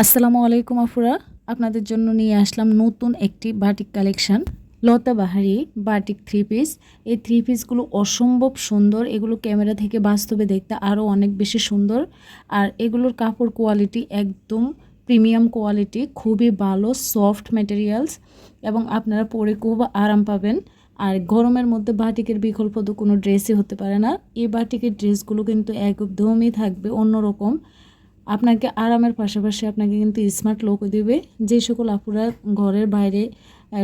আসসালামু আলাইকুম আফুরা। আপনাদের জন্য নিয়ে আসলাম নতুন একটি বাটিক কালেকশন, লতা বাহারি বাটিক থ্রি পিস এই থ্রি পিসগুলো অসম্ভব সুন্দর। এগুলো ক্যামেরা থেকে বাস্তবে দেখতে আরও অনেক বেশি সুন্দর। আর এগুলোর কাপড় কোয়ালিটি একদম প্রিমিয়াম কোয়ালিটি খুবই ভালো সফট ম্যাটেরিয়ালস এবং আপনারা পরে খুব আরাম পাবেন। আর গরমের মধ্যে বাটিকের বিকল্প তো কোনো ড্রেসই হতে পারে না। এই বাটিকের ড্রেসগুলো কিন্তু একদমই থাকবে অন্যরকম। আপনাকে আরামের পাশাপাশি আপনাকে কিন্তু স্মার্ট লোকও দেবে। যে সকল আপুরা ঘরের বাইরে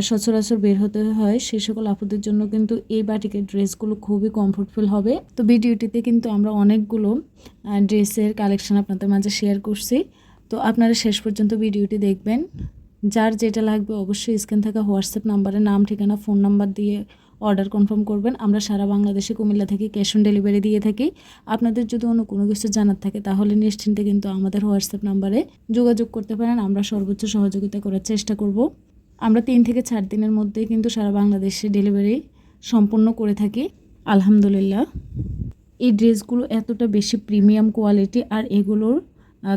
সচরাচর বের হতে হয় সেই সকল আপুদের জন্য কিন্তু এই বাটিকের ড্রেসগুলো খুবই কমফোর্টফুল হবে। তো ভিডিওটিতে কিন্তু আমরা অনেকগুলো ড্রেসের কালেকশন আপনাদের মাঝে শেয়ার করছি। তো আপনারা শেষ পর্যন্ত ভিডিওটি দেখবেন। যার যেটা লাগবে অবশ্যই স্ক্রিন থাকা হোয়াটসঅ্যাপ নাম্বারে নাম, ঠিকানা ফোন নাম্বার দিয়ে অর্ডার কনফার্ম করবেন। আমরা সারা বাংলাদেশে কুমিল্লা থেকে ক্যাশ অন ডেলিভারি দিয়ে থাকি। আপনাদের যদি অন্য কোনো কিছু জানার থাকে, তাহলে নিশ্চিন্তে কিন্তু আমাদের হোয়াটসঅ্যাপ নাম্বারে যোগাযোগ করতে পারেন। আমরা সর্বোচ্চ সহযোগিতা করার চেষ্টা করব। আমরা তিন থেকে চার দিনের মধ্যেই কিন্তু সারা বাংলাদেশে ডেলিভারি সম্পূর্ণ করে থাকি। আলহামদুলিল্লাহ। এই ড্রেসগুলো এতটা বেশি প্রিমিয়াম কোয়ালিটি আর এগুলোর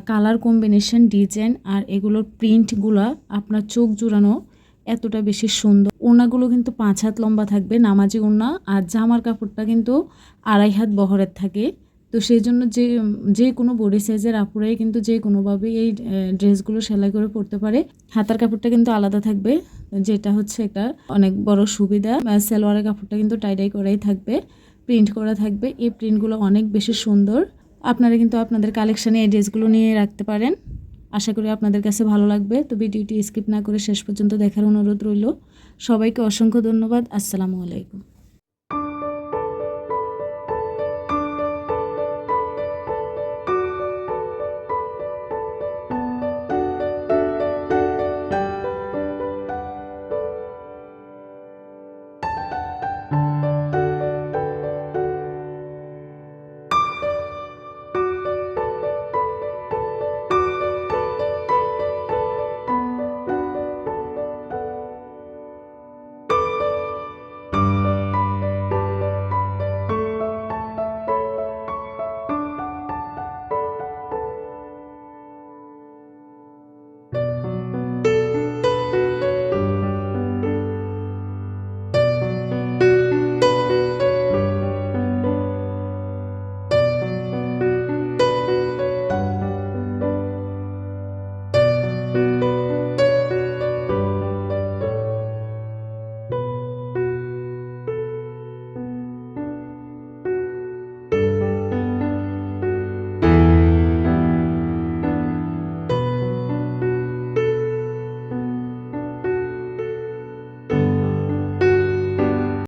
কালার কম্বিনেশন, ডিজাইন আর এগুলোর প্রিন্টগুলো আপনার চোখ জুড়ানো এতটা বেশি সুন্দর। ওড়নাগুলো কিন্তু পাঁচ হাত লম্বা থাকবে, নামাজি ওড়না, আর জামার কাপড়টা কিন্তু আড়াই হাত বহরের থাকে। তো সেই জন্য যে যে কোনো বডি সাইজের আপুরাই কিন্তু যে কোনোভাবে এই ড্রেসগুলো সেলাই করে পরতে পারে। হাতার কাপড়টা কিন্তু আলাদা থাকবে, যেটা হচ্ছে একটা অনেক বড় সুবিধা। সালোয়ারের কাপড়টা কিন্তু টাইডাই করাই থাকবে প্রিন্ট করা থাকবে। এই প্রিন্টগুলো অনেক বেশি সুন্দর। আপনারা কিন্তু আপনাদের কালেকশানে এই ড্রেসগুলো নিয়ে রাখতে পারেন। আশা করি আপনাদের কাছে ভালো লাগবে। তো ভিডিওটি স্কিপ না করে শেষ পর্যন্ত দেখার অনুরোধ রইল। সবাইকে অসংখ্য ধন্যবাদ। আসসালামু আলাইকুম।